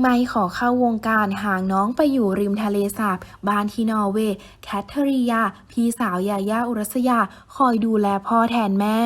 ไม่ขอเข้าวงการหางน้องไปอยู่ริมทะเลสาบบ้านที่นอร์เวย์แคทเธอรียา พี่สาวยายาอุรัสยา คอยดูแลพ่อแทนแม่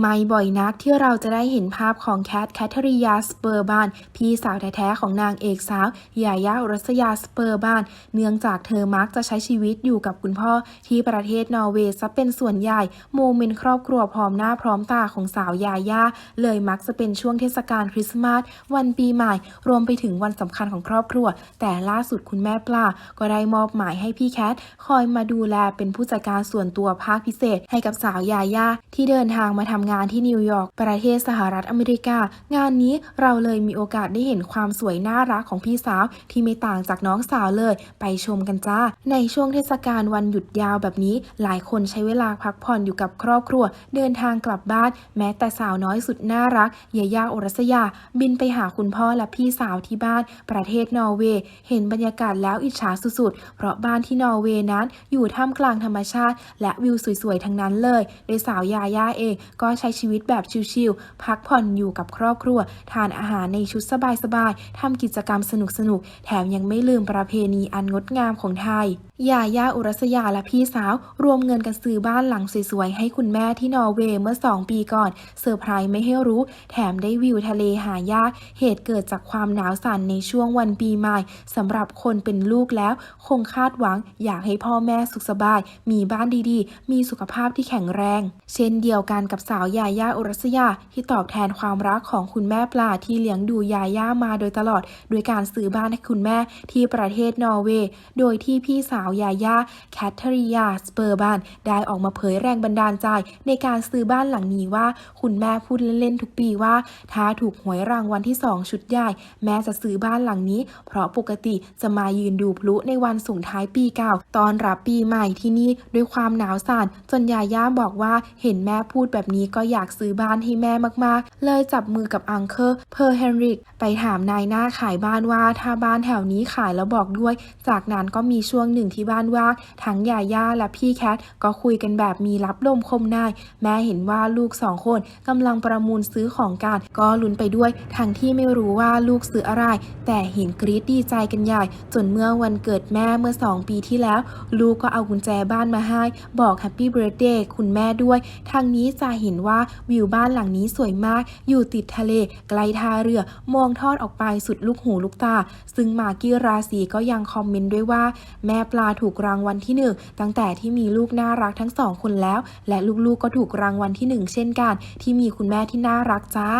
ไม่บ่อยนักที่เราจะได้เห็นภาพของแคทแคทเธอรียาสเปอร์บาน พี่สาวแท้ๆของนางเอกสาวยาย่ารัสยาสเปอร์บาน เนื่องจากเธอมักจะใช้ชีวิตอยู่กับคุณพ่อที่ประเทศนอร์เวย์ซะเป็นส่วนใหญ่ โมเมนต์ครอบครัวพร้อมหน้าพร้อมตาของสาวยาย่าเลยมักจะเป็นช่วงเทศกาลคริสต์มาสวันปีใหม่ รวมไปถึงวันสำคัญของครอบครัว แต่ล่าสุดคุณแม่ปลาก็ได้มอบหมายให้พี่แคทคอยมาดูแลเป็นผู้จัดการส่วนตัวภาคพิเศษ ให้กับสาวยาย่าที่เดินทางมาทำงานที่นิวยอร์กประเทศสหรัฐอเมริกา งานนี้เราเลยมีโอกาสได้เห็นความสวยน่ารักของพี่สาวที่ไม่ต่างจากน้องสาวเลย ไปชมกันจ้า ในช่วงเทศกาลวันหยุดยาวแบบนี้ หลายคนใช้เวลาพักผ่อนอยู่กับครอบครัว เดินทางกลับบ้าน แม้แต่สาวน้อยสุดน่ารักยาย่าอรัสยา บินไปหาคุณพ่อและพี่สาวที่บ้าน ประเทศนอร์เวย์ เห็นบรรยากาศแล้วอิจฉาสุดๆ เพราะบ้านที่นอร์เวย์นั้นอยู่ท่ามกลางธรรมชาติ และวิวสวยๆทั้งนั้นเลย โดยสาวยาย่าเองก็ก็ใช้ชีวิตแบบชิลๆ พักผ่อนอยู่กับครอบครัว ทานอาหารในชุดสบายๆทำกิจกรรมสนุกๆ แถมยังไม่ลืมประเพณีอันงดงามของไทยยาย่าอุรัสยาและพี่สาว รวมเงินกันซื้อบ้านหลังสวยๆ ให้คุณแม่ที่นอร์เวย์เมื่อ 2 ปีก่อน เซอร์ไพรส์ไม่ให้รู้ แถมได้วิวทะเลหายาก เหตุเกิดจากความหนาวสั่นในช่วงวันปีใหม่สำหรับคนเป็นลูกแล้ว คงคาดหวังอยากให้พ่อแม่สุขสบาย มีบ้านดีๆ มีสุขภาพที่แข็งแรง เช่นเดียวกันกับสาวยาย่าอุรัสยา ที่ตอบแทนความรักของคุณแม่ปลาที่เลี้ยงดูยาย่ามาโดยตลอด โดยการซื้อบ้านให้คุณแม่ที่ประเทศนอร์เวย์ โดยที่พี่สาวยาย่าแคทเธอรียา สเปอร์บานได้ออกมาเผยแรงบันดาลใจ ในการซื้อบ้านหลังนี้ว่า คุณแม่พูดเล่นๆทุกปีว่า ถ้าถูกหวยรางวัลที่ 2 ชุดใหญ่ แม่จะซื้อบ้านหลังนี้ เพราะปกติจะมายืนดูพลุในวันส่งท้ายปีเก่า ตอนรับปีใหม่ที่นี่ด้วยความหนาวสั่นจนยาย่าบอกว่าเห็นแม่พูดแบบนี้ก็อยากซื้อบ้านให้แม่มากๆ เลยจับมือกับอังเคอร์เพอร์เฮนริก ไปถามนายหน้าขายบ้านว่า ถ้าบ้านแถวนี้ขายแล้วบอกด้วย จากนั้นก็มีช่วงหนึ่งที่บ้านว่าทั้งยาย่าและพี่แคทก็คุยกันแบบมีรับลมคมนายแม่เห็นว่าลูกสองคนกำลังประมูลซื้อของกันก็ลุ้นไปด้วย ทั้งที่ไม่รู้ว่าลูกซื้ออะไร แต่เห็นกรี๊ดดีใจกันใหญ่ จนเมื่อวันเกิดแม่เมื่อ 2 ปีที่แล้ว ลูกก็เอากุญแจบ้านมาให้ บอกแฮปปี้เบร์ a เดย์คุณแม่ด้วย ทางนี้จะเห็นว่าวิวบ้านหลังนี้สวยมาก อยู่ติดทะเล ไกลท่าเรือ มองทอดออกไปสุดลูกหูลูกตา ซึ่งมากี้ราศีก็ยังคอมเมนต์ด้วยว่า แม่ปลาถูกรางวัลที่หนึ่งตั้งแต่ที่มีลูกน่ารักทั้งสองคนแล้ว และลูกๆก็ถูกรางวัลที่หนึ่งเช่นกัน ที่มีคุณแม่ที่น่ารักจ้า